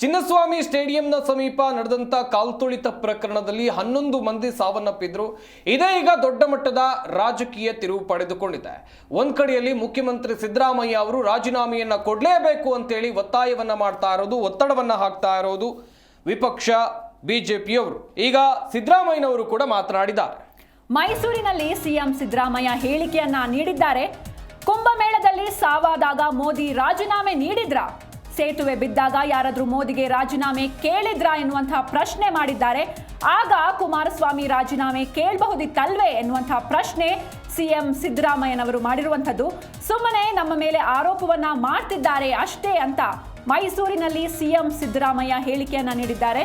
ಚಿನ್ನಸ್ವಾಮಿ ಸ್ಟೇಡಿಯಂನ ಸಮೀಪ ನಡೆದಂತ ಕಾಲ್ತುಳಿತ ಪ್ರಕರಣದಲ್ಲಿ ಹನ್ನೊಂದು ಮಂದಿ ಸಾವನ್ನಪ್ಪಿದ್ರು. ಇದೇ ಈಗ ದೊಡ್ಡ ಮಟ್ಟದ ರಾಜಕೀಯ ತಿರುವು ಪಡೆದುಕೊಂಡಿದೆ. ಒಂದ್ ಕಡೆಯಲ್ಲಿ ಮುಖ್ಯಮಂತ್ರಿ ಸಿದ್ದರಾಮಯ್ಯ ಅವರು ರಾಜೀನಾಮೆಯನ್ನ ಕೊಡಲೇಬೇಕು ಅಂತೇಳಿ ಒತ್ತಾಯವನ್ನ ಮಾಡ್ತಾ ಇರೋದು, ಒತ್ತಡವನ್ನ ಹಾಕ್ತಾ ಇರೋದು ವಿಪಕ್ಷ, ಬಿಜೆಪಿಯವರು. ಈಗ ಸಿದ್ದರಾಮಯ್ಯನವರು ಕೂಡ ಮಾತನಾಡಿದ್ದಾರೆ. ಮೈಸೂರಿನಲ್ಲಿ ಸಿಎಂ ಸಿದ್ದರಾಮಯ್ಯ ಹೇಳಿಕೆಯನ್ನ ನೀಡಿದ್ದಾರೆ. ಕುಂಭಮೇಳದಲ್ಲಿ ಸಾವಾದಾಗ ಮೋದಿ ರಾಜೀನಾಮೆ ನೀಡಿದ್ರಾ? ಸೇತುವೆ ಬಿದ್ದಾಗ ಯಾರಾದರೂ ಮೋದಿಗೆ ರಾಜೀನಾಮೆ ಕೇಳಿದ್ರಾ ಎನ್ನುವಂತಹ ಪ್ರಶ್ನೆ ಮಾಡಿದ್ದಾರೆ. ಆಗ ಕುಮಾರಸ್ವಾಮಿ ರಾಜೀನಾಮೆ ಕೇಳಬಹುದಿತ್ತಲ್ವೇ ಎನ್ನುವಂತಹ ಪ್ರಶ್ನೆ ಸಿಎಂ ಸಿದ್ದರಾಮಯ್ಯನವರು ಮಾಡಿರುವಂಥದ್ದು. ಸುಮ್ಮನೆ ನಮ್ಮ ಮೇಲೆ ಆರೋಪವನ್ನ ಮಾಡ್ತಿದ್ದಾರೆ ಅಷ್ಟೇ ಅಂತ ಮೈಸೂರಿನಲ್ಲಿ ಸಿಎಂ ಸಿದ್ದರಾಮಯ್ಯ ಹೇಳಿಕೆಯನ್ನ ನೀಡಿದ್ದಾರೆ.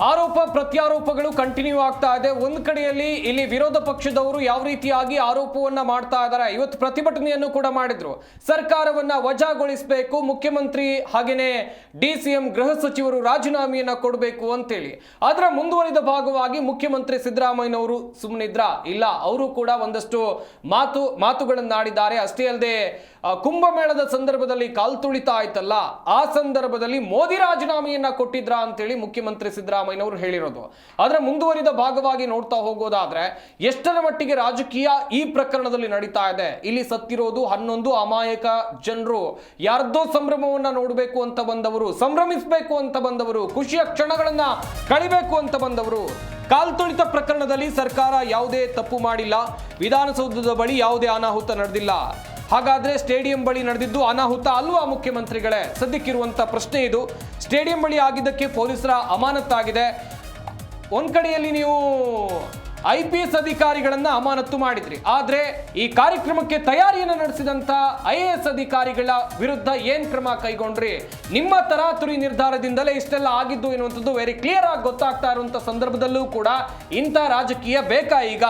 ಆರೋಪ, ಪ್ರತ್ಯಾರೋಪಗಳು ಕಂಟಿನ್ಯೂ ಆಗ್ತಾ ಇದೆ. ಒಂದು ಕಡೆಯಲ್ಲಿ ಇಲ್ಲಿ ವಿರೋಧ ಪಕ್ಷದವರು ಯಾವ ರೀತಿಯಾಗಿ ಆರೋಪವನ್ನ ಮಾಡ್ತಾ ಇದ್ದಾರೆ ಇವತ್ತು ಪ್ರತಿಭಟನೆಯನ್ನು ಕೂಡ ಮಾಡಿದ್ರು. ಸರ್ಕಾರವನ್ನ ವಜಾಗೊಳಿಸಬೇಕು, ಮುಖ್ಯಮಂತ್ರಿ ಹಾಗೇನೆ ಡಿ ಸಿ ಎಂ ಗೃಹ ಸಚಿವರು ರಾಜೀನಾಮೆಯನ್ನ ಕೊಡಬೇಕು ಅಂತೇಳಿ. ಅದರ ಮುಂದುವರಿದ ಭಾಗವಾಗಿ ಮುಖ್ಯಮಂತ್ರಿ ಸಿದ್ದರಾಮಯ್ಯನವರು ಸುಮ್ಮನಿದ್ರ ಇಲ್ಲ, ಅವರು ಕೂಡ ಒಂದಷ್ಟು ಮಾತು, ಮಾತುಗಳನ್ನಾಡಿದ್ದಾರೆ. ಅಷ್ಟೇ ಅಲ್ಲದೆ ಕುಂಭಮೇಳದ ಸಂದರ್ಭದಲ್ಲಿ ಕಾಲ್ತುಳಿತ ಆಯ್ತಲ್ಲ, ಆ ಸಂದರ್ಭದಲ್ಲಿ ಮೋದಿ ರಾಜೀನಾಮೆಯನ್ನ ಕೊಟ್ಟಿದ್ರಾ ಅಂತೇಳಿ ಮುಖ್ಯಮಂತ್ರಿ ಸಿದ್ದರಾಮಯ್ಯನವರು ಹೇಳಿರೋದು. ಆದ್ರೆ ಮುಂದುವರಿದ ಭಾಗವಾಗಿ ನೋಡ್ತಾ ಹೋಗೋದಾದ್ರೆ, ಎಷ್ಟರ ಮಟ್ಟಿಗೆ ರಾಜಕೀಯ ಈ ಪ್ರಕರಣದಲ್ಲಿ ನಡೀತಾ ಇದೆ? ಇಲ್ಲಿ ಸತ್ತಿರೋದು ಹನ್ನೊಂದು ಅಮಾಯಕ ಜನರು. ಯಾರ್ದೋ ಸಂಭ್ರಮವನ್ನ ನೋಡಬೇಕು ಅಂತ ಬಂದವರು, ಸಂಭ್ರಮಿಸಬೇಕು ಅಂತ ಬಂದವರು, ಖುಷಿಯ ಕ್ಷಣಗಳನ್ನ ಕಳಿಬೇಕು ಅಂತ ಬಂದವರು. ಕಾಲ್ತುಳಿತ ಪ್ರಕರಣದಲ್ಲಿ ಸರ್ಕಾರ ಯಾವುದೇ ತಪ್ಪು ಮಾಡಿಲ್ಲ. ವಿಧಾನಸೌಧದ ಬಳಿ ಯಾವುದೇ ಅನಾಹುತ ನಡೆದಿಲ್ಲ. ಹಾಗಾದ್ರೆ ಸ್ಟೇಡಿಯಂ ಬಳಿ ನಡೆದಿದ್ದು ಅನಾಹುತ ಅಲ್ವಾ, ಮುಖ್ಯಮಂತ್ರಿಗಳೇ? ಸದ್ಯಕ್ಕಿರುವಂತ ಪ್ರಶ್ನೆ ಇದು. ಸ್ಟೇಡಿಯಂ ಬಳಿ ಆಗಿದ್ದಕ್ಕೆ ಪೊಲೀಸರ ಅಮಾನತ್ತಾಗಿದೆ ಒಂದ್ ಕಡೆಯಲ್ಲಿ ನೀವು ಐ ಪಿ ಎಸ್ ಅಧಿಕಾರಿಗಳನ್ನ ಅಮಾನತ್ತು ಮಾಡಿದ್ರಿ. ಆದ್ರೆ ಈ ಕಾರ್ಯಕ್ರಮಕ್ಕೆ ತಯಾರಿಯನ್ನು ನಡೆಸಿದಂತ ಐ ಎ ಎಸ್ ಅಧಿಕಾರಿಗಳ ವಿರುದ್ಧ ಏನ್ ಕ್ರಮ ಕೈಗೊಂಡ್ರಿ? ನಿಮ್ಮ ತರಾತುರಿ ನಿರ್ಧಾರದಿಂದಲೇ ಇಷ್ಟೆಲ್ಲ ಆಗಿದ್ದು ಎನ್ನುವಂಥದ್ದು ವೆರಿ ಕ್ಲಿಯರ್ ಆಗಿ ಗೊತ್ತಾಗ್ತಾ ಇರುವಂತ ಸಂದರ್ಭದಲ್ಲೂ ಕೂಡ ಇಂಥ ರಾಜಕೀಯ ಬೇಕಾ ಈಗ?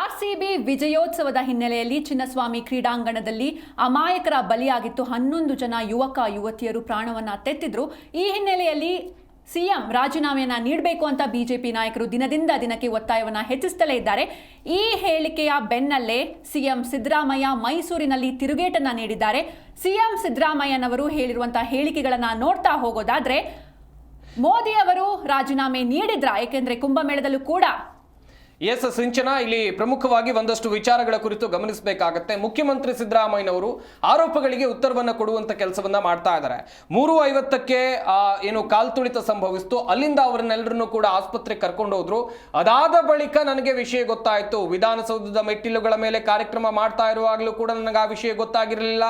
ಆರ್ಸಿಬಿ ವಿಜಯೋತ್ಸವದ ಹಿನ್ನೆಲೆಯಲ್ಲಿ ಚಿನ್ನಸ್ವಾಮಿ ಕ್ರೀಡಾಂಗಣದಲ್ಲಿ ಅಮಾಯಕರ ಬಲಿಯಾಗಿತ್ತು. ಹನ್ನೊಂದು ಜನ ಯುವಕ, ಯುವತಿಯರು ಪ್ರಾಣವನ್ನ ತೆತ್ತಿದ್ರು. ಈ ಹಿನ್ನೆಲೆಯಲ್ಲಿ ಸಿಎಂ ರಾಜೀನಾಮೆಯನ್ನ ನೀಡಬೇಕು ಅಂತ ಬಿಜೆಪಿ ನಾಯಕರು ದಿನದಿಂದ ದಿನಕ್ಕೆ ಒತ್ತಾಯವನ್ನ ಹೆಚ್ಚಿಸುತ್ತಲೇ ಇದ್ದಾರೆ. ಈ ಹೇಳಿಕೆಯ ಬೆನ್ನಲ್ಲೇ ಸಿಎಂ ಸಿದ್ದರಾಮಯ್ಯ ಮೈಸೂರಿನಲ್ಲಿ ತಿರುಗೇಟನ್ನ ನೀಡಿದ್ದಾರೆ. ಸಿಎಂ ಸಿದ್ದರಾಮಯ್ಯನವರು ಹೇಳಿರುವಂತಹ ಹೇಳಿಕೆಗಳನ್ನ ನೋಡ್ತಾ ಹೋಗೋದಾದ್ರೆ, ಮೋದಿ ಅವರು ರಾಜೀನಾಮೆ ನೀಡಿದ್ರ? ಏಕೆಂದರೆ ಕುಂಭಮೇಳದಲ್ಲೂ ಕೂಡ ಎಸ್ ಸಿಂಚನ ಇಲ್ಲಿ ಪ್ರಮುಖವಾಗಿ ಒಂದಷ್ಟು ವಿಚಾರಗಳ ಕುರಿತು ಗಮನಿಸಬೇಕಾಗತ್ತೆ. ಮುಖ್ಯಮಂತ್ರಿ ಸಿದ್ದರಾಮಯ್ಯನವರು ಆರೋಪಗಳಿಗೆ ಉತ್ತರವನ್ನು ಕೊಡುವಂತ ಕೆಲಸವನ್ನ ಮಾಡ್ತಾ ಇದ್ದಾರೆ. ಮೂರು ಐವತ್ತಕ್ಕೆ ಏನು ಕಾಲ್ತುಳಿತ ಸಂಭವಿಸ್ತು. ಅಲ್ಲಿಂದ ಅವರನ್ನೆಲ್ಲರನ್ನು ಕೂಡ ಆಸ್ಪತ್ರೆಗೆ ಕರ್ಕೊಂಡು ಹೋದ್ರು. ಅದಾದ ಬಳಿಕ ನನಗೆ ವಿಷಯ ಗೊತ್ತಾಯಿತು. ವಿಧಾನಸೌಧದ ಮೆಟ್ಟಿಲುಗಳ ಮೇಲೆ ಕಾರ್ಯಕ್ರಮ ಮಾಡ್ತಾ ಇರುವಾಗಲೂ ಕೂಡ ನನಗೆ ಆ ವಿಷಯ ಗೊತ್ತಾಗಿರಲಿಲ್ಲ.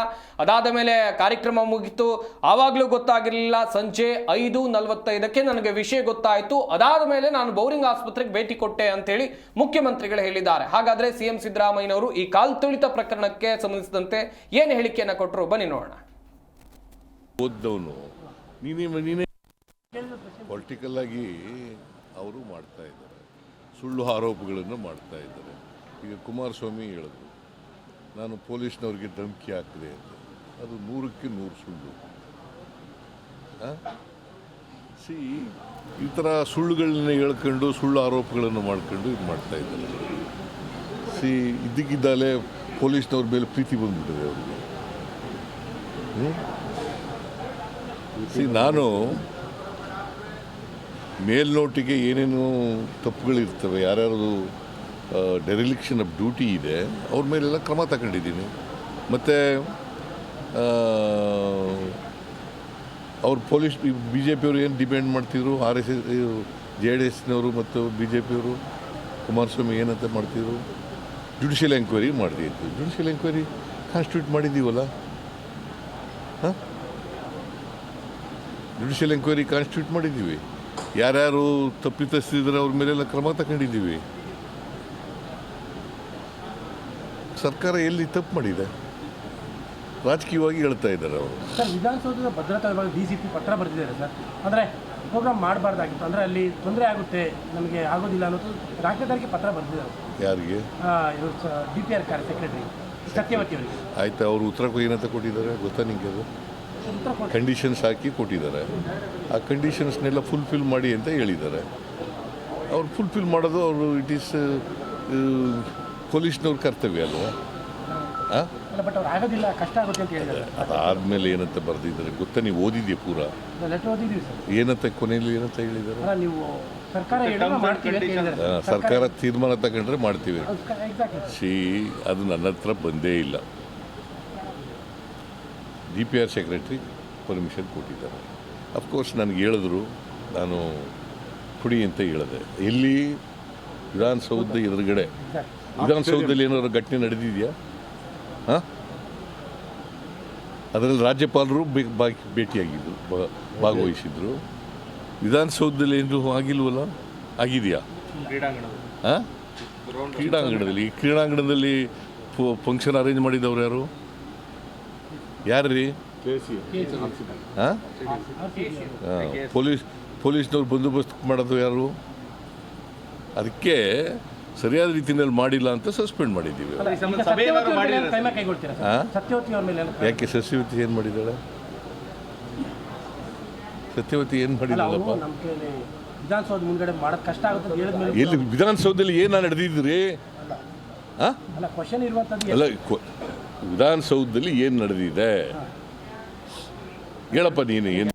ಅದಾದ ಮೇಲೆ ಕಾರ್ಯಕ್ರಮ ಮುಗಿತು. ಆವಾಗಲೂ ಗೊತ್ತಾಗಿರಲಿಲ್ಲ. ಸಂಜೆ ಐದು ನಲವತ್ತೈದಕ್ಕೆ ನನಗೆ ವಿಷಯ ಗೊತ್ತಾಯಿತು. ಅದಾದ ಮೇಲೆ ನಾನು ಬೌರಿಂಗ್ ಆಸ್ಪತ್ರೆಗೆ ಭೇಟಿ ಕೊಟ್ಟೆ ಅಂತೇಳಿ ಮುಖ್ಯಮಂತ್ರಿಗಳು ಹೇಳಿದ್ದಾರೆ. ಹಾಗಾದ್ರೆ ಸಿಎಂ ಸಿದ್ದರಾಮಯ್ಯನವರು ಈ ಕಾಲ್ತುಳಿತ ಪ್ರಕರಣಕ್ಕೆ ಸಂಬಂಧಿಸಿದಂತೆ ಏನು ಹೇಳಿಕೆಯನ್ನ ಕೊಟ್ಟರು ಬನ್ನಿ ನೋಡೋಣ. ಪೊಲಿಟಿಕಲ್ ಆಗಿ ಅವರು ಮಾಡ್ತಾ ಇದ್ದಾರೆ. ಸುಳ್ಳು ಆರೋಪಗಳನ್ನು ಮಾಡ್ತಾ ಇದ್ದಾರೆ. ಈಗ ಕುಮಾರಸ್ವಾಮಿ ಹೇಳಿದ್ರು, ನಾನು ಪೊಲೀಸ್ನವ್ರಿಗೆ ಧಮಕಿ ಹಾಕಿದೆ ಅಂತ. ಅದು ನೂರಕ್ಕೆ ನೂರು ಸುಳ್ಳು. ಸಿ ಈ ಥರ ಸುಳ್ಳುಗಳನ್ನ ಹೇಳ್ಕೊಂಡು ಸುಳ್ಳು ಆರೋಪಗಳನ್ನು ಮಾಡ್ಕೊಂಡು ಇದು ಮಾಡ್ತಾ ಇದ್ದಾರೆ. ಸಿ ಇದ್ದಕ್ಕಿದ್ದಾಲೆ ಪೊಲೀಸ್ನವ್ರ ಮೇಲೆ ಪ್ರೀತಿ ಬಂದ್ಬಿಟ್ಟಿದೆ ಅವ್ರಿಗೆ. ಸಿ, ನಾನು ಮೇಲ್ನೋಟಿಗೆ ಏನೇನು ತಪ್ಪುಗಳಿರ್ತವೆ, ಯಾರ್ಯಾರದು ಡೆರಿಲಿಕ್ಷನ್ ಆಫ್ ಡ್ಯೂಟಿ ಇದೆ, ಅವ್ರ ಮೇಲೆಲ್ಲ ಕ್ರಮ ತಗೊಂಡಿದ್ದೀನಿ. ಮತ್ತು ಅವ್ರು ಪೊಲೀಸ್ ಬಿ ಜೆ ಪಿಯವರು ಏನು ಡಿಪೆಂಡ್ ಮಾಡ್ತಿದ್ರು? R S S J D ಎಸ್ನವರು ಮತ್ತು ಬಿ ಜೆ ಪಿಯವರು ಕುಮಾರಸ್ವಾಮಿ ಏನಂತ ಮಾಡ್ತಿದ್ರು? ಜುಡಿಷಿಯಲ್ ಎಂಕ್ವೈರಿ ಮಾಡ್ತಿತ್ತು ಜುಡಿಷಿಯಲ್ ಎಂಕ್ವೈರಿ ಕಾನ್ಸ್ಟಿಟ್ಯೂಟ್ ಮಾಡಿದ್ದೀವಲ್ಲ? ಹಾಂ? ಜುಡಿಷಿಯಲ್ ಎಂಕ್ವೈರಿ ಕಾನ್ಸ್ಟಿಟ್ಯೂಟ್ ಮಾಡಿದ್ದೀವಿ. ಯಾರ್ಯಾರು ತಪ್ಪಿತಸ್ಥಿದ್ರೆ ಅವ್ರ ಮೇಲೆಲ್ಲ ಕ್ರಮ ತಗೊಂಡಿದ್ದೀವಿ. ಸರ್ಕಾರ ಎಲ್ಲಿ ತಪ್ಪು ಮಾಡಿದೆ? ರಾಜಕೀಯವಾಗಿ ಹೇಳ್ತಾ ಇದ್ದಾರೆ ಅವರು. ಸರ್ ವಿಧಾನಸೌಧದ ಭದ್ರತಾ ವಿಭಾಗ ಡಿ ಸಿ ಪಿ ಪತ್ರ ಬರೆದಿದ್ದಾರೆ ಸರ್. ಅಂದರೆ ಪ್ರೋಗ್ರಾಮ್ ಮಾಡಬಾರ್ದಾಗಿತ್ತು. ಅಂದರೆ ಅಲ್ಲಿ ತೊಂದರೆ ಆಗುತ್ತೆ ನಮಗೆ ಆಗೋದಿಲ್ಲ ಅನ್ನೋದು ರಾಜ್ಯದವರಿಗೆ ಪತ್ರ ಬರೆದಿದ್ದಾರೆ. ಯಾರಿಗೆ? ಡಿ ಪಿ ಆರ್ ಕಾರ್ಯ ಸೆಕ್ರೆಟರಿ ಸತ್ಯವತಿ ಅವರಿಗೆ. ಆಯ್ತು ಅವರು ಉತ್ತರ ಏನಂತ ಕೊಟ್ಟಿದ್ದಾರೆ ಗೊತ್ತಾ ನಿಮಗೆ ಅದು? ಕಂಡೀಷನ್ಸ್ ಹಾಕಿ ಕೊಟ್ಟಿದ್ದಾರೆ. ಆ ಕಂಡೀಷನ್ಸ್ನೆಲ್ಲ ಫುಲ್ಫಿಲ್ ಮಾಡಿ ಅಂತ ಹೇಳಿದ್ದಾರೆ. ಅವ್ರು ಫುಲ್ಫಿಲ್ ಮಾಡೋದು ಅವರು ಇಟ್ ಈಸ್ ಪೊಲೀಸ್ನವ್ರ ಕರ್ತವ್ಯ ಅಲ್ವಾ? ಬಟ್ ಅವ್ರು ಆಗೋದಿಲ್ಲ ಕಷ್ಟ ಆಗುತ್ತೆ ಅಂತ ಹೇಳಿದ್ದಾರೆ. ಅದಾದಮೇಲೆ ಏನಂತ ಬರೆದಿದ್ದಾರೆ? ಗೊತ್ತಾ ನೀವು ಓದಿದ್ಯಾ ಪೂರ? ಲೆಟರ್ ಓದಿದ್ದೀವಿ ಸರ್. ಏನಂತ ಕೊನೆಯಲ್ಲಿ ಏನಂತ ಹೇಳಿದ್ದಾರೆ? ಅಲ್ಲ ನೀವು ಸರ್ಕಾರ ಹೇಳಿದ್ರೆ ಮಾಡ್ತೀವಿ ಅಂತ ಹೇಳಿದ್ದಾರೆ. ಆ, ಸರ್ಕಾರ ತೀರ್ಮಾನ ತಗೊಂಡ್ರೆ ಮಾಡ್ತೀವಿ. ಎಕ್ಸಾಕ್ಟ್ಲಿ ಸಿ ಅದು ನನ್ನ ಹತ್ರ ಬಂದೇ ಇಲ್ಲ. D P R secretary permission ಕೊಟ್ಟಿದ್ದಾರೆ. ಅಫ್ಕೋರ್ಸ್ ನನಗೆ ಹೇಳಿದ್ರು ನಾನು ಪುಡಿ ಅಂತ ಹೇಳಿದೆ. ಎಲ್ಲಿ ವಿಧಾನಸೌಧ ಎದುರುಗಡೆ? ವಿಧಾನಸೌಧದಲ್ಲಿ ಏನಾದ್ರು ಘಟನೆ ನಡೆದಿದೆಯಾ? ಹಾಂ? ಅದರಲ್ಲಿ ರಾಜ್ಯಪಾಲರು ಭೇಟಿಯಾಗಿದ್ದರು ಭಾಗವಹಿಸಿದ್ರು. ವಿಧಾನಸೌಧದಲ್ಲಿ ಏನು ಆಗಿಲ್ವಲ್ಲ? ಆಗಿದೆಯಾ? ಹಾಂ? ಕ್ರೀಡಾಂಗಣದಲ್ಲಿ. ಈ ಕ್ರೀಡಾಂಗಣದಲ್ಲಿ ಫಂಕ್ಷನ್ ಅರೇಂಜ್ ಮಾಡಿದವ್ರು ಯಾರು? ಯಾರು ರೀ ಹಾಂ. ಪೊಲೀಸ್ ಪೊಲೀಸ್ನವ್ರು ಬಂದೋಬಸ್ತ್ ಮಾಡೋದು ಯಾರು? ಅದಕ್ಕೆ ಸರಿಯಾದ ರೀತಿಯಲ್ಲಿ ಮಾಡಿಲ್ಲ ಅಂತ ಸಸ್ಪೆಂಡ್ ಮಾಡಿದ್ದೀವಿ. ಯಾಕೆ ಸಸ್ಯವತಿ ಏನು ಮಾಡಿದ್ದಾಳೆ? ಸತ್ಯವತಿ ಏನು ಮಾಡಿದ್ದಾಳಪ್ಪ? ವಿಧಾನಸೌಧ ಮುಂದ್ಗಡೆ ಮಾಡೋದು ಕಷ್ಟ ಆಗುತ್ತೆ ಎಲ್ಲಿ ವಿಧಾನಸೌಧದಲ್ಲಿ ಏನು ನಡೆದಿದ್ರಿ? ಅಲ್ಲ ವಿಧಾನಸೌಧದಲ್ಲಿ ಏನು ನಡೆದಿದೆ? ಹೇಳಪ್ಪ ನೀನು ಏನು